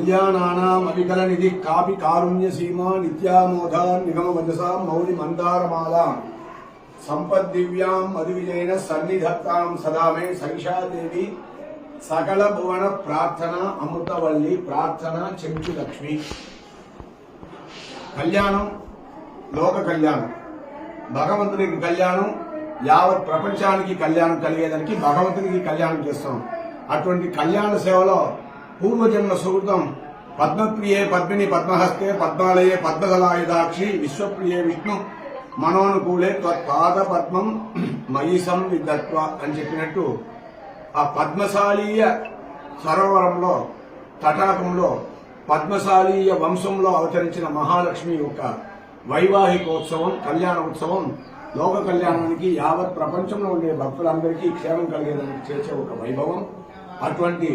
కళ్యాణానామవికల నిధి కాపి కారుణ్య సీమా నిత్యామోధ నిగమ వజసా మౌలి మందారమాల. సంపద్దివ్యాం మధువిజయన సన్నిధత్తాం సదామే సైషాదేవి సకల భువన ప్రార్థన అమృతవల్లి ప్రార్థన చెంచు లక్ష్మి. కళ్యాణం లోక కళ్యాణం. భగవంతునికి కళ్యాణం యావత్ ప్రపంచానికి కళ్యాణం కలిగేదానికి భగవంతునికి కళ్యాణం చేస్తాం. అటువంటి కళ్యాణ సేవలో పూర్వజన్మ సుకృతం పద్మప్రియే పద్మిని పద్మహస్తే పద్మాలయే పద్మదలాయుధాక్షి విశ్వప్రియే విష్ణు. మనోనుకూలే త్వత్పాద పద్మం మయిసం విదత్వ అని చెప్పినట్టు ఆ పద్మశాలీయ సరోవరంలో తటాకంలో పద్మశాలీయ వంశంలో అవతరించిన మహాలక్ష్మి యొక్క వైవాహికోత్సవం కళ్యాణ ఉత్సవం లోక కళ్యాణానికి యావత్ ప్రపంచంలో ఉండే భక్తులందరికీ క్షేమం కలిగేదానికి చేసే ఒక వైభవం. అటువంటి